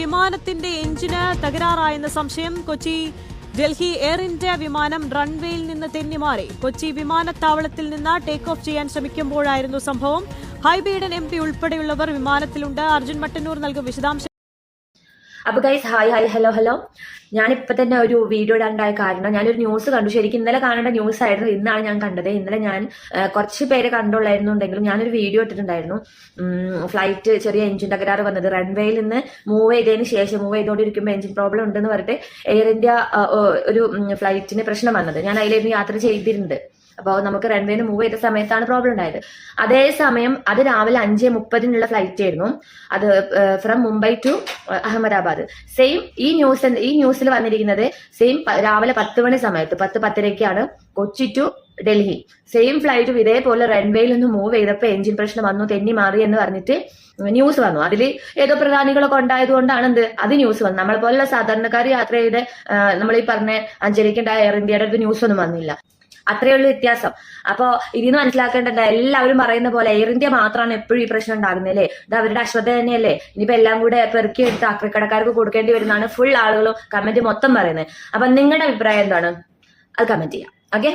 വിമാനത്തിന്റെ എഞ്ചിന് തകരാറായെന്ന സംശയം Kochi Delhi air India വിമാനം റൺവേയിൽ നിന്ന് തെന്നിമാറി. കൊച്ചി വിമാനത്താവളത്തിൽ നിന്ന് ടേക്ക് ഓഫ് ചെയ്യാൻ ശ്രമിക്കുമ്പോഴായിരുന്നു സംഭവം. ഹൈബീഡൻ എം പി ഉൾപ്പെടെയുള്ളവർ വിമാനത്തിലുണ്ട്. അർജുൻ മട്ടന്നൂർ നൽകും വിശദാംശം അപ്പൊ guys hi hi hello hello ഞാനിപ്പോ തന്നെ ഒരു വീഡിയോ ഇടാണ്ടായ കാരണം ഞാനൊരു ന്യൂസ് കണ്ടു. ശരിക്കും ഇന്നലെ കാണേണ്ട ന്യൂസ് ആയിരുന്നു. ഇന്നാണ് ഞാൻ കണ്ടത്. ഇന്നലെ ഞാൻ കുറച്ച് പേര് കണ്ടുള്ളായിരുന്നുണ്ടെങ്കിലും ഞാനൊരു വീഡിയോ ഇട്ടിട്ടുണ്ടായിരുന്നു. ഫ്ലൈറ്റ് ചെറിയ എഞ്ചിൻ തകരാറ് വന്നത്. റൺവേയിൽ നിന്ന് മൂവ് ചെയ്തതിന് ശേഷം മൂവ് ചെയ്തുകൊണ്ടിരിക്കുമ്പോൾ എഞ്ചിൻ പ്രോബ്ലം ഉണ്ടെന്ന് പറഞ്ഞിട്ട് എയർ ഇന്ത്യ ഒരു ഫ്ലൈറ്റിന് പ്രശ്നം വന്നത്. ഞാൻ അതിലായിരുന്നു യാത്ര ചെയ്തിരുന്നത്. അപ്പോൾ നമുക്ക് റൺവേന്ന് മൂവ് ചെയ്ത സമയത്താണ് പ്രോബ്ലം ഉണ്ടായത്. അതേ സമയം അത് രാവിലെ അഞ്ച് മുപ്പതിനുള്ള ഫ്ലൈറ്റ് ആയിരുന്നു. അത് from Mumbai to Ahmedabad. Same ഈ ന്യൂസ് ഈ ന്യൂസിൽ വന്നിരിക്കുന്നത് സെയിം രാവിലെ പത്ത് മണി സമയത്ത് പത്ത് പത്തരയ്ക്കാണ് കൊച്ചി ടു ഡൽഹി. സെയിം ഫ്ലൈറ്റും ഇതേപോലെ റൺവേയിൽ നിന്ന് മൂവ് ചെയ്തപ്പോൾ എഞ്ചിൻ പ്രശ്നം വന്നു തെന്നി മാറി എന്ന് പറഞ്ഞിട്ട് ന്യൂസ് വന്നു. അതിൽ ഏതോ പ്രധാനികളൊക്കെ ഉണ്ടായത് കൊണ്ടാണ് എന്ത് അത് ന്യൂസ് വന്നു. നമ്മളെ പോലുള്ള സാധാരണക്കാർ യാത്ര ചെയ്ത് നമ്മൾ ഈ പറഞ്ഞ അഞ്ചലിക്കുണ്ടായ എയർ ഇന്ത്യയുടെ ന്യൂസ് ഒന്നും വന്നില്ല. അത്രയേ ഉള്ളൂ വ്യത്യാസം. അപ്പോ ഇതിന്ന് മനസ്സിലാക്കേണ്ടത് എല്ലാവരും പറയുന്ന പോലെ എയർ ഇന്ത്യ മാത്രമാണ് എപ്പോഴും ഈ പ്രശ്നം ഉണ്ടാകുന്നത് അല്ലേ? ഇത് അവരുടെ അശ്രദ്ധ തന്നെയല്ലേ? ഇനിയിപ്പോ എല്ലാം കൂടെ പെറുക്കി എടുത്ത് ആക്രിക്കടക്കാർക്ക് കൊടുക്കേണ്ടി വരുന്നതാണ് ഫുൾ ആളുകളും കമന്റ് മൊത്തം പറയുന്നത്. അപ്പൊ നിങ്ങളുടെ അഭിപ്രായം എന്താണ്? അത് കമന്റ് ചെയ്യാം. ഓക്കെ